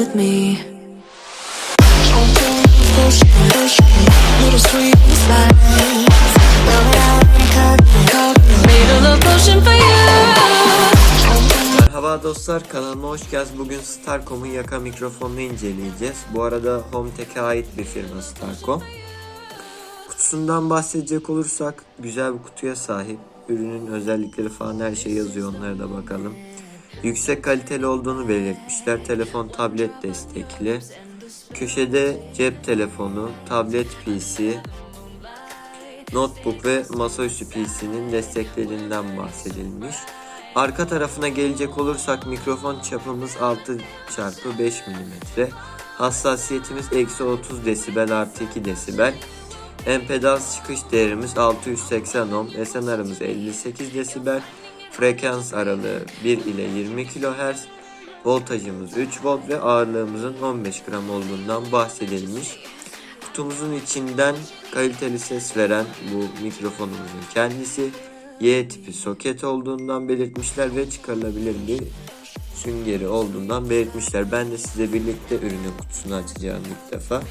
with me. Merhaba dostlar kanalıma hoş geldiniz. Bugün Starcom'un yaka mikrofonunu inceleyeceğiz. Bu arada Hometech'e ait bir firma Starcom. Kutusundan bahsedecek olursak güzel bir kutuya sahip. Ürünün özellikleri falan her şey yazıyor onlara da bakalım. Yüksek kaliteli olduğunu belirtmişler. Telefon tablet destekli. Köşede cep telefonu, tablet PC, notebook ve masaüstü PC'nin desteklerinden bahsedilmiş. Arka tarafına gelecek olursak mikrofon çapımız 6 çarpı 5 mm. Hassasiyetimiz eksi 30 desibel artı 2 desibel. Empedans çıkış değerimiz 680 ohm. SNR'ımız 58 desibel. Frekans aralığı 1 ile 20 kHz. Voltajımız 3 volt ve ağırlığımızın 15 gram olduğundan bahsedilmiş. Kutumuzun içinden kaliteli ses veren bu mikrofonumuzun kendisi Y tipi soket olduğundan belirtmişler ve çıkarılabilir bir süngeri olduğundan belirtmişler. Ben de size birlikte ürünün kutusunu açacağım ilk defa.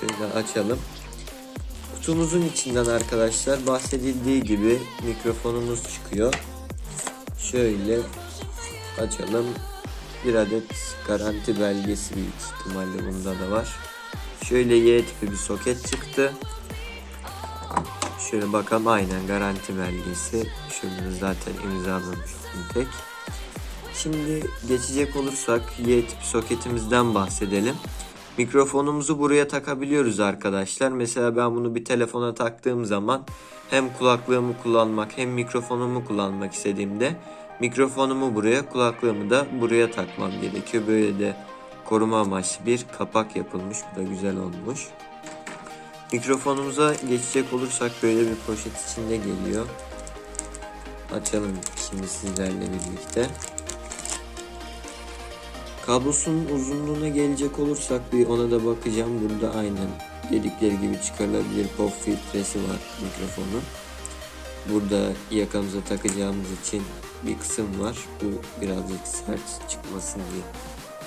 Şöyle açalım. Kutumuzun içinden arkadaşlar bahsedildiği gibi mikrofonumuz çıkıyor. Şöyle açalım. Bir adet garanti belgesi büyük ihtimalle bunda da var. Şöyle Y tipi bir soket çıktı. Şöyle bakalım aynen garanti belgesi. Şunu zaten imzalamış tek. Şimdi geçecek olursak Y tipi soketimizden bahsedelim. Mikrofonumuzu buraya takabiliyoruz arkadaşlar. Mesela ben bunu bir telefona taktığım zaman hem kulaklığımı kullanmak hem mikrofonumu kullanmak istediğimde mikrofonumu buraya kulaklığımı da buraya takmam gerekiyor. Böyle de koruma amaçlı bir kapak yapılmış. Bu da güzel olmuş. Mikrofonumuza geçecek olursak böyle bir poşet içinde geliyor. Açalım şimdi sizlerle birlikte. Kablosunun uzunluğuna gelecek olursak bir ona da bakacağım. Burada aynen dedikleri gibi çıkarılabilir pop filtresi var mikrofonun. Burada yakamıza takacağımız için bir kısım var. Bu birazcık sert çıkmasın diye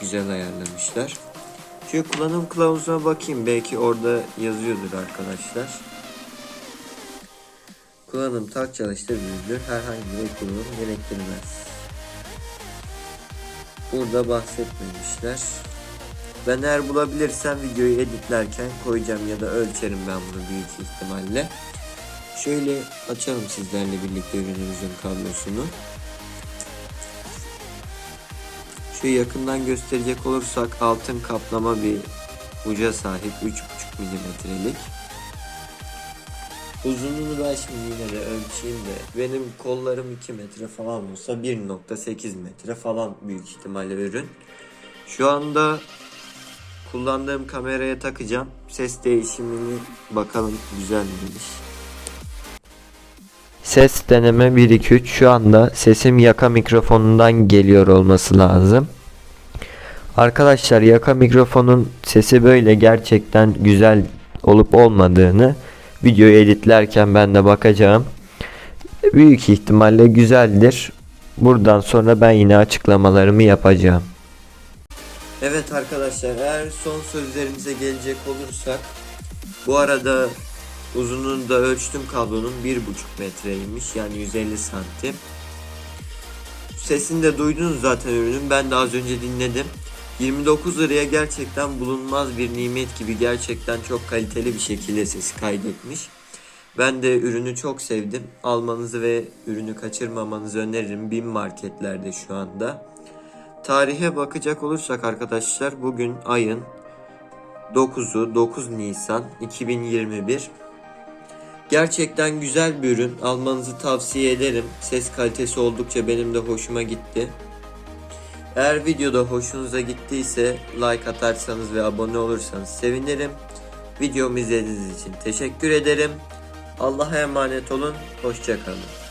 güzel ayarlamışlar. Şöyle kullanım kılavuzuna bakayım. Belki orada yazıyordur arkadaşlar. Kullanım tak çalıştır düzdür. Herhangi bir kullanım gerektirmez. Burada bahsetmemişler. Ben eğer bulabilirsem videoyu editlerken koyacağım ya da ölçerim ben bunu büyük ihtimalle. Şöyle açalım sizlerle birlikte ürünümüzün kablosunu. Şu yakından gösterecek olursak altın kaplama bir uca sahip 3.5 milimetrelik. Uzunluğunu ben şimdi yine de ölçeyim de benim kollarım 2 metre falan olsa 1.8 metre falan büyük ihtimalle ürün. Şu anda kullandığım kameraya takacağım. Ses değişimini bakalım güzel miymiş. Ses deneme 1 2 3 şu anda sesim yaka mikrofonundan geliyor olması lazım. Arkadaşlar yaka mikrofonun sesi böyle gerçekten güzel olup olmadığını videoyu editlerken ben de bakacağım. Büyük ihtimalle güzeldir. Buradan sonra ben yine açıklamalarımı yapacağım. Evet arkadaşlar eğer son sözlerimize gelecek olursak bu arada uzunluğunu da ölçtüm kablonun 1.5 metreymiş yani 150 santim. Sesini de duydunuz zaten ürünün ben de az önce dinledim. 29 liraya gerçekten bulunmaz bir nimet gibi gerçekten çok kaliteli bir şekilde sesi kaydetmiş. Ben de ürünü çok sevdim. Almanızı ve ürünü kaçırmamanızı öneririm. Bin marketlerde şu anda. Tarihe bakacak olursak arkadaşlar bugün ayın 9'u 9 Nisan 2021. Gerçekten güzel bir ürün. Almanızı tavsiye ederim. Ses kalitesi oldukça benim de hoşuma gitti. Eğer videoda hoşunuza gittiyse like atarsanız ve abone olursanız sevinirim. Videomu izlediğiniz için teşekkür ederim. Allah'a emanet olun. Hoşçakalın.